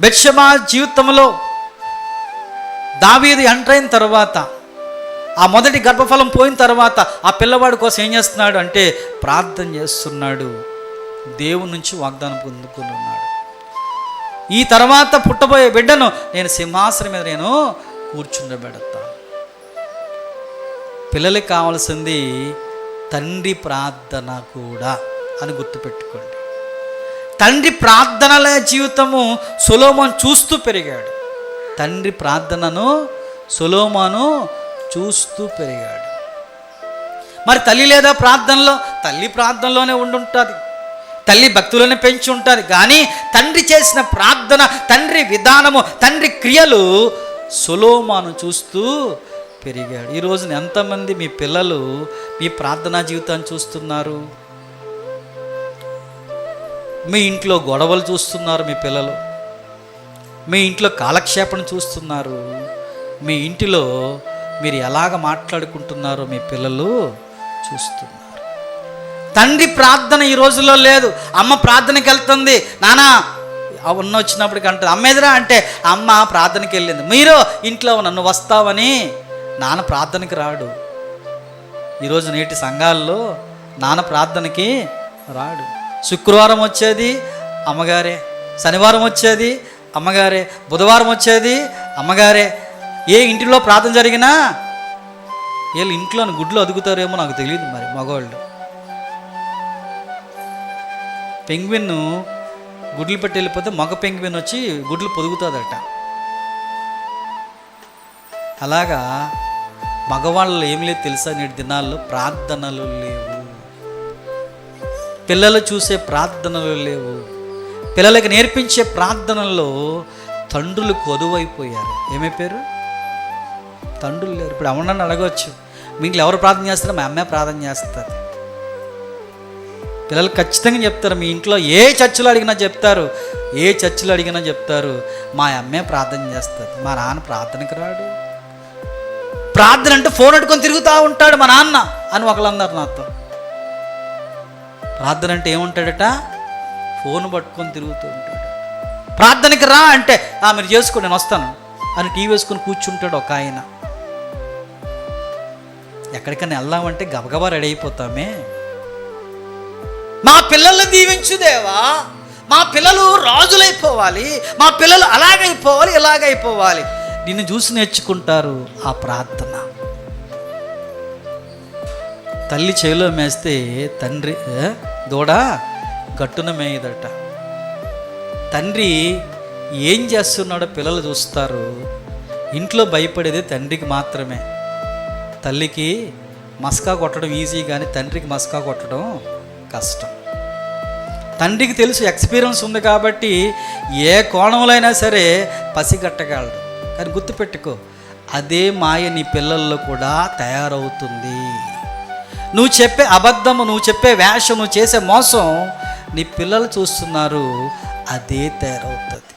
Bathsheba జీవితంలో దావీది enter అయిన తర్వాత ఆ మొదటి గర్భఫలం పోయిన తర్వాత ఆ పిల్లవాడి కోసం ఏం చేస్తున్నాడు అంటే ప్రార్థన చేస్తున్నాడు. దేవుని నుంచి వాగ్దానం పొందుకుని ఉన్నాడు ఈ తర్వాత పుట్టబోయే బిడ్డను నేను సింహాసనం మీద నేను కూర్చుండబెడతాను పిల్లలకి కావాల్సింది తండ్రి ప్రార్థన కూడా అని గుర్తుపెట్టుకోండి. తండ్రి ప్రార్థనల జీవితము సులోమాన్ చూస్తూ పెరిగాడు. తండ్రి ప్రార్థనను సులోమాను చూస్తూ పెరిగాడు. మరి తల్లి లేదా ప్రార్థనలో తల్లి ప్రార్థనలోనే ఉండుంటుంది. తల్లి భక్తులను పెంచి ఉంటుంది. కానీ తండ్రి చేసిన ప్రార్థన తండ్రి విధానము తండ్రి క్రియలు సులోమాను చూస్తూ పెరిగాడు. ఈ రోజున ఎంతమంది మీ పిల్లలు మీ ప్రార్థనా జీవితాన్ని చూస్తున్నారు? మీ ఇంట్లో గొడవలు చూస్తున్నారు మీ పిల్లలు. మీ ఇంట్లో కాలక్షేపణ చూస్తున్నారు. మీ ఇంటిలో మీరు ఎలాగ మాట్లాడుకుంటున్నారో మీ పిల్లలు చూస్తున్నారు. తండ్రి ప్రార్థన ఈ రోజుల్లో లేదు. అమ్మ ప్రార్థనకి వెళ్తుంది. నానా ఉన్న వచ్చినప్పటికి అంటుంది అమ్మ ఎదురా అంటే అమ్మ ప్రార్థనకి వెళ్ళింది. మీరు ఇంట్లో నన్ను వస్తావని నాన్న ప్రార్థనకి రాడు. ఈరోజు నేటి సంఘాల్లో నాన్న ప్రార్థనకి రాడు. శుక్రవారం వచ్చేది అమ్మగారే. శనివారం వచ్చేది అమ్మగారే. బుధవారం వచ్చేది అమ్మగారే. ఏ ఇంటిలో ప్రార్థన జరిగినా వీళ్ళు ఇంట్లో గుడ్లు అదుగుతారేమో నాకు తెలియదు మరి మగవాళ్ళు. పెంగ్విన్ గుడ్లు పెట్టి వెళ్ళిపోతే మగ పెంగ్విన్ వచ్చి గుడ్లు పొదుగుతుందట. అలాగా మగవాళ్ళు ఏం లేదు తెలుసా నేటి దినాల్లో? ప్రార్థనలు లేవు. పిల్లలు చూసే ప్రార్థనలు లేవు. పిల్లలకి నేర్పించే ప్రార్థనల్లో తండ్రులు కొదువైపోయారు. ఏమైపోయారు తండ్రులు లేరు. ఇప్పుడు అవునని అడగవచ్చు మీ ఇంట్లో ఎవరు ప్రార్థన చేస్తారో మా అమ్మే ప్రార్థన చేస్తారు పిల్లలు ఖచ్చితంగా చెప్తారు మీ ఇంట్లో ఏ చర్చిలో అడిగినా చెప్తారు ఏ చర్చిలో అడిగినా చెప్తారు మా అమ్మే ప్రార్థన చేస్తుంది. మా నాన్న ప్రార్థనకి రాడు. ప్రార్థన అంటే ఫోన్ పట్టుకొని తిరుగుతూ ఉంటాడు మా నాన్న అని ఒకళ్ళు అన్నారు నాతో. ప్రార్థన అంటే ఏముంటాడట? ఫోన్ పట్టుకొని తిరుగుతూ ఉంటాడు. ప్రార్థనకి రా అంటే "ఆ, మీరు చేసుకోండి నేను వస్తాను. అని టీవీ వేసుకొని కూర్చుంటాడు ఒక ఆయన. ఎక్కడికైనా వెళ్దామంటే గబగబా రెడీ అయిపోతామే. మా పిల్లల్ని దీవించు దేవా మా పిల్లలు రాజులైపోవాలి మా పిల్లలు అలాగైపోవాలి ఇలాగైపోవాలి. నిన్ను చూసి నేర్చుకుంటారు ఆ ప్రార్థన. తల్లి చేలో మేస్తే తండ్రి దూడ? గట్టున మేయదట. తండ్రి ఏం చేస్తున్నాడో పిల్లలు చూస్తారు. ఇంట్లో భయపడేది తండ్రికి మాత్రమే. తల్లికి మస్కా కొట్టడం ఈజీ కానీ తండ్రికి మస్కా కొట్టడం కష్టం. తండ్రికి తెలుసు ఎక్స్పీరియన్స్ ఉంది కాబట్టి ఏ కోణంలో అయినా సరే పసిగట్టగలడు. కానీ గుర్తుపెట్టుకో అదే మాయ నీ పిల్లల్లో కూడా తయారవుతుంది. నువ్వు చెప్పే అబద్ధము నువ్వు చెప్పే వేషం నువ్వు చేసే మోసం నీ పిల్లలు చూస్తున్నారు అదే తయారవుతుంది.